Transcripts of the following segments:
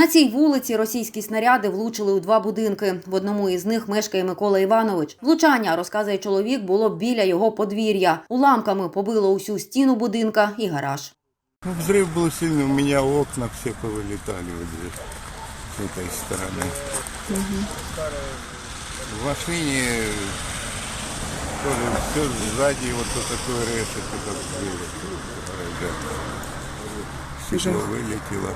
На цій вулиці російські снаряди влучили у два будинки. В одному із них мешкає Микола Іванович. Влучання, розказує чоловік, було біля його подвір'я. Уламками побило усю стіну будинка і гараж. Ну, взрыв был сильный, у меня окна все повылетали вот здесь, с этой стороны. В машине тоже все сзади, вот тут такой решет, это Стекло вылетело.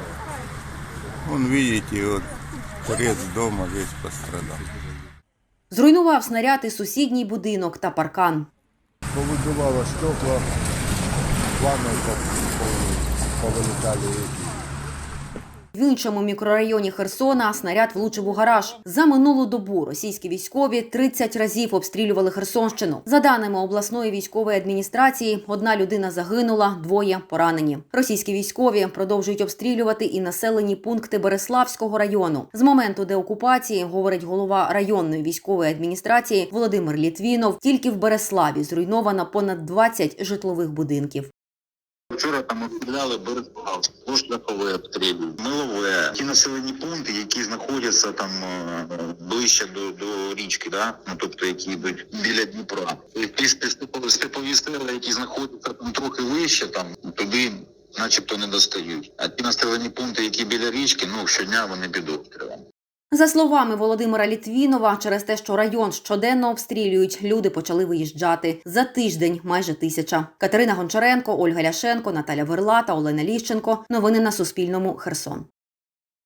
Вон, видите, вот торец дома весь пострадал. Зруйнував снаряд і сусідній будинок та паркан. повыбивало стекла, ванной повылетали эти. В іншому мікрорайоні Херсона снаряд влучив у гараж. За минулу добу російські військові 30 разів обстрілювали Херсонщину. За даними обласної військової адміністрації, одна людина загинула, двоє поранені. Російські військові продовжують обстрілювати і населені пункти Береславського району. З моменту деокупації, говорить голова районної військової адміністрації Володимир Літвінов, тільки в Береславі зруйновано понад 20 житлових будинків. Вчора там обстріляли Береслав, Лушлякове обстрілює, Милове. Ті населені пункти, які знаходяться там е, ближче до, до річки, да? ну, тобто які йдуть біля Дніпра. І ті степові, села, які знаходяться там трохи вище, там туди начебто не достають. А ті населені пункти, які біля річки, ну щодня вони під. За словами Володимира Літвінова, через те, що район щоденно обстрілюють, люди почали виїжджати за тиждень майже тисяча. Катерина Гончаренко, Ольга Ляшенко, Наталя Верла та Олена Ліщенко. Новини на Суспільному. Херсон.